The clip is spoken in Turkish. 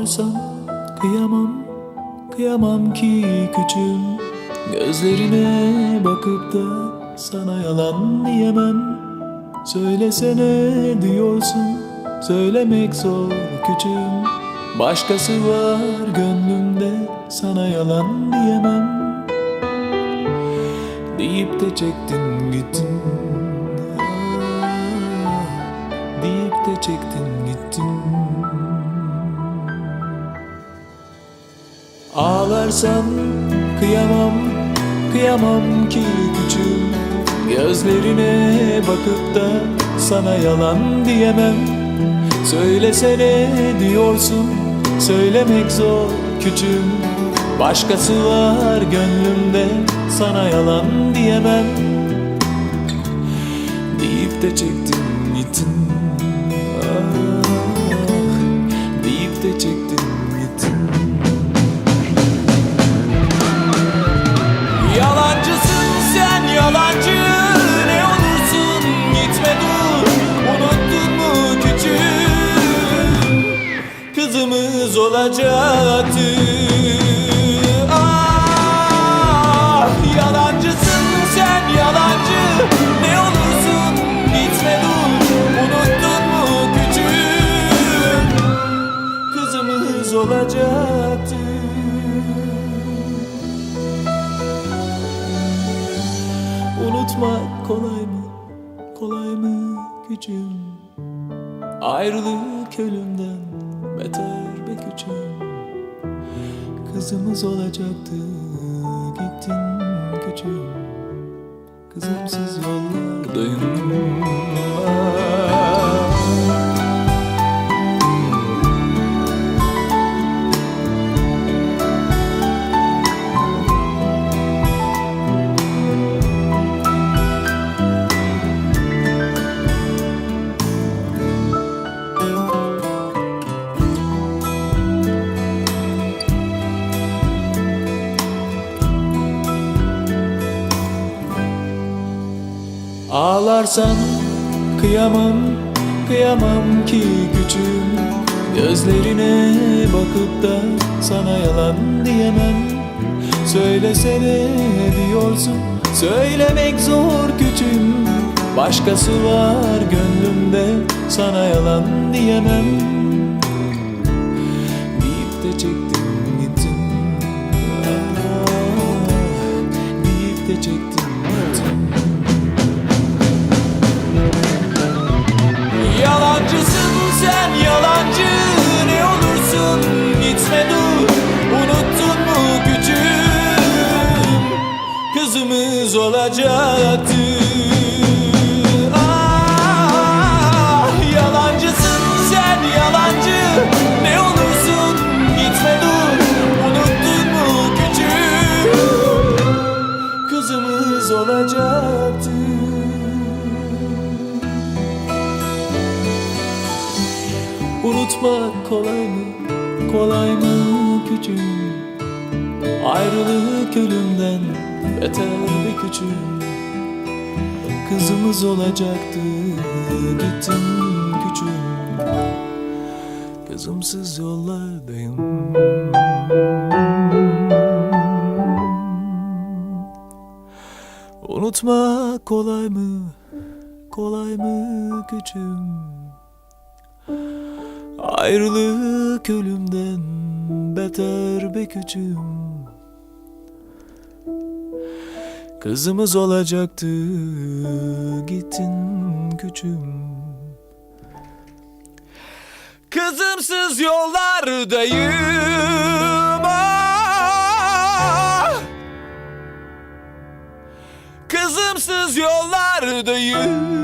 Ağlarsam kıyamam, kıyamam ki küçüğüm. Gözlerine bakıp da sana yalan diyemem. Söylesene diyorsun, söylemek zor küçüğüm. Başkası var gönlümde, sana yalan diyemem. Deyip de çektin gittin. Deyip de çektin gittin Ağlarsam kıyamam, kıyamam ki küçüğüm Gözlerine bakıp da sana yalan diyemem. Söylesene diyorsun, söylemek zor küçüğüm Başkası var gönlümde, sana yalan diyemem. Deyip de çektin Kızımız olacaktı Ah yalancısın sen yalancı Ne olursun gitme dur Unuttun mu küçüğüm Kızımız olacaktı Unutmak kolay mı? Kolay mı küçüğüm? Ayrılık ölümden beter be küçüğüm Kızımız olacaktı. Gittin küçüğüm Kızımsız yollardayım Ağlarsan kıyamam, kıyamam ki küçüğüm Gözlerine bakıp da sana yalan diyemem. Söylesene diyorsun, söylemek zor küçüğüm Başkası var gönlümde, sana yalan diyemem. Deyip de çektin gittin Deyip de çektin Kızımız olacaktı. Ah, Yalancısın sen yalancı. Ne olursun gitme dur. Unuttun mu küçüğüm Kızımız olacaktı. Unutmak kolay mı, kolay mı küçüğüm? Ayrılık ölümden beter bir küçüğüm Kızımız olacaktı. Gittin küçüğüm Kızımsız yollardayım. Unutmak kolay mı, kolay mı küçüğüm Ayrılık ölümden beter be küçüğüm Kızımız olacaktı. Gittin küçüğüm Kızımsız yollardayım ah! Kızımsız yollardayım